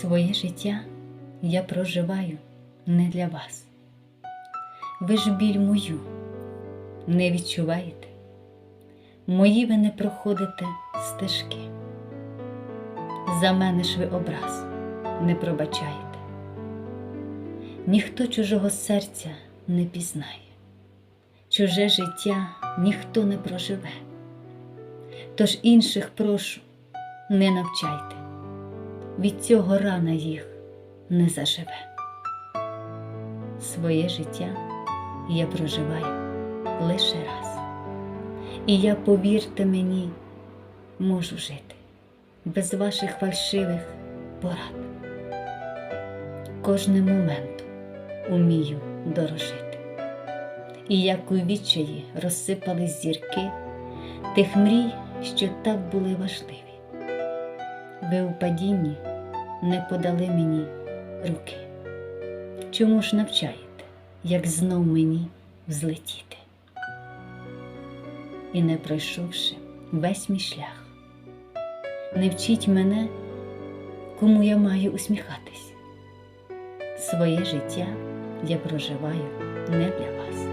Своє життя я проживаю не для вас. Ви ж біль мою не відчуваєте, мої ви не проходите стежки. За мене ж ви образ не пробачаєте. Ніхто чужого серця не пізнає, чуже життя ніхто не проживе. Тож інших прошу, не навчайте, від цього рана їх не заживе. Своє життя я проживаю лише раз. І я, повірте мені, можу жити без ваших фальшивих порад. Кожним моментом умію дорожити. І як у відчаї розсипались зірки тих мрій, що так були важливі. Ви у падінні не подали мені руки. Чому ж навчаєте, як знов мені взлетіти? І не пройшовши весь мій шлях, не вчіть мене, кому я маю усміхатись. Своє життя я проживаю не для вас.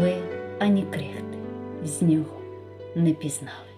Ви ані крихти з нього не пізнали.